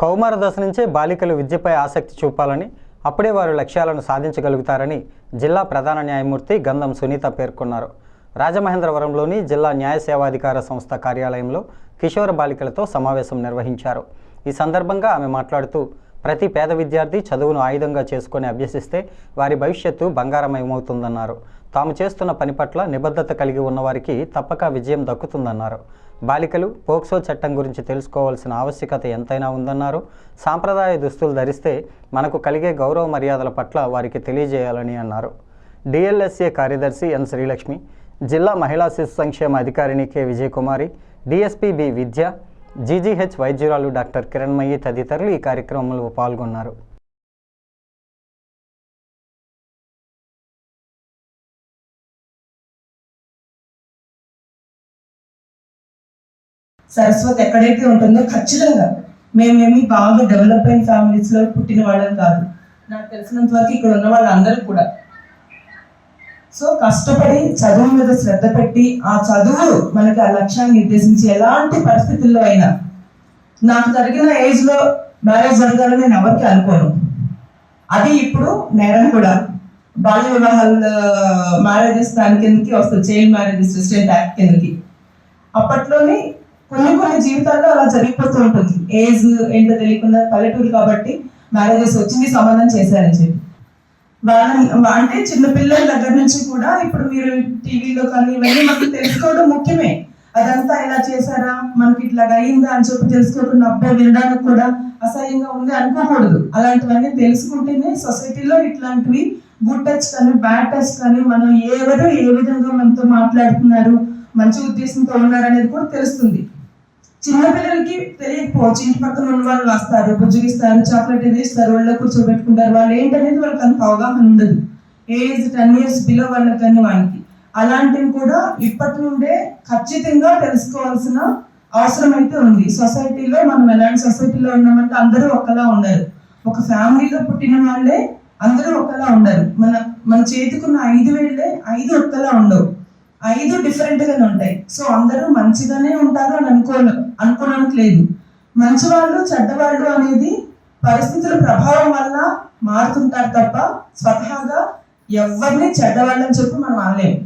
కౌమార దశ నుంచే బాలికలు విద్యపై ఆసక్తి చూపాలని అప్పుడే వారు లక్ష్యాలను సాధించగలుగుతారని జిల్లా ప్రధాన న్యాయమూర్తి గంధం సునీత పేర్కొన్నారు. రాజమహేంద్రవరంలోని జిల్లా న్యాయ సేవాధికార సంస్థ కార్యాలయంలో కిషోర బాలికలతో సమావేశం నిర్వహించారు. ఈ సందర్భంగా ఆమె మాట్లాడుతూ ప్రతి పేద విద్యార్థి చదువును ఆయుధంగా చేసుకొని అభ్యసిస్తే వారి భవిష్యత్తు బంగారమయమవుతుందన్నారు. తాము చేస్తున్న పని పట్ల నిబద్ధత కలిగి ఉన్నవారికి తప్పక విజయం దక్కుతుందన్నారు. బాలికలు పోక్సో చట్టం గురించి తెలుసుకోవాల్సిన ఆవశ్యకత ఎంతైనా ఉందన్నారు. సాంప్రదాయ దుస్తులు ధరిస్తే మనకు కలిగే గౌరవ మర్యాదల పట్ల వారికి తెలియజేయాలని అన్నారు. డిఎల్ఎస్ఏ కార్యదర్శి ఎన్ శ్రీలక్ష్మి జిల్లా మహిళా శిశు సంక్షేమ అధికారిని K Vijayakumari DSP B Vidya GGH వైద్యురాలు doctor Kiranmayi తదితరులు ఈ కార్యక్రమంలో పాల్గొన్నారు. సరస్వతి ఎక్కడైతే ఉంటుందో ఖచ్చితంగా మేమేమి బాగా డెవలప్ అయిన ఫ్యామిలీస్లో పుట్టిన వాళ్ళని కాదు. నాకు తెలిసినంత వరకు ఇక్కడ ఉన్న వాళ్ళందరూ కూడా. సో కష్టపడి చదువు మీద శ్రద్ధ పెట్టి ఆ చదువు మనకి ఆ లక్ష్యాన్ని నిర్దేశించి ఎలాంటి పరిస్థితుల్లో అయినా నాకు జరిగిన ఏజ్లో మ్యారేజ్ జరగాలని నేను ఎవరికి అనుకోను. అది ఇప్పుడు నేరం కూడా. బాల్య వివాహాల మ్యారేజెస్ దాని కిందకి వస్తుంది చైల్డ్ మ్యారేజెస్ రెసిడెంట్ యాక్ట్ కిందకి. అప్పట్లోనే కొన్ని కొన్ని జీవితాల్లో అలా జరిగిపోతూ ఉంటుంది. ఏజ్ ఏంటో తెలియకుండా పల్లెటూరు కాబట్టి మ్యారేజెస్ వచ్చింది సంబంధం చేశారని చెప్పి. వాళ్ళని అంటే చిన్న పిల్లల దగ్గర నుంచి కూడా ఇప్పుడు మీరు టీవీలో కానీ ఇవన్నీ మనకు తెలుసుకోవడం ముఖ్యమే. అదంతా ఇలా చేశారా? మనకి ఇట్లా అయిందా అని చెప్పి తెలుసుకోకుండా అబ్బాయి వినడానికి కూడా అసహ్యంగా ఉంది అనుకోకూడదు. అలాంటివన్నీ తెలుసుకుంటేనే సొసైటీలో ఇట్లాంటివి గుడ్ టచ్ కానీ బ్యాడ్ టచ్ కానీ మనం ఎవరు ఏ విధంగా మనతో మాట్లాడుతున్నారు మంచి ఉద్దేశంతో ఉన్నారు అనేది కూడా తెలుస్తుంది. చిన్నపిల్లలకి తెలియకపోవచ్చు. ఇంటి పక్కన ఉన్న వాళ్ళు వస్తారు బుజ్జగిస్తారు చాక్లెట్ ఇది ఇస్తారు వాళ్ళ కూర్చోబెట్టుకుంటారు. వాళ్ళు ఏంటనేది వాళ్ళకి అంత అవగాహన ఉండదు. ఏజ్ టెన్ ఇయర్స్ బిలో వాళ్ళకి కానీ వాళ్ళకి అలాంటివి కూడా ఇప్పటి నుండే ఖచ్చితంగా తెలుసుకోవాల్సిన అవసరం అయితే ఉంది. సొసైటీలో మనం ఎలాంటి సొసైటీలో ఉన్నామంటే అందరూ ఒకలా ఉండరు. ఒక ఫ్యామిలీలో పుట్టిన వాళ్ళే అందరూ ఒకలా ఉండరు. మన మన చేతికున్న ఐదు వేళ్ళే ఐదు ఒక్కలా ఉండవు. ఐదు డిఫరెంట్ గానే ఉంటాయి. సో అందరూ మంచిగానే ఉంటారు అని అనుకో అనుకోవడానికి లేదు. మంచి వాళ్ళు చెడ్డవాళ్ళు అనేది పరిస్థితుల ప్రభావం వల్ల మారుతుంటారు తప్ప స్వతహాగా ఎవరిని చెడ్డవాళ్ళని చెప్పి మనం అనలేము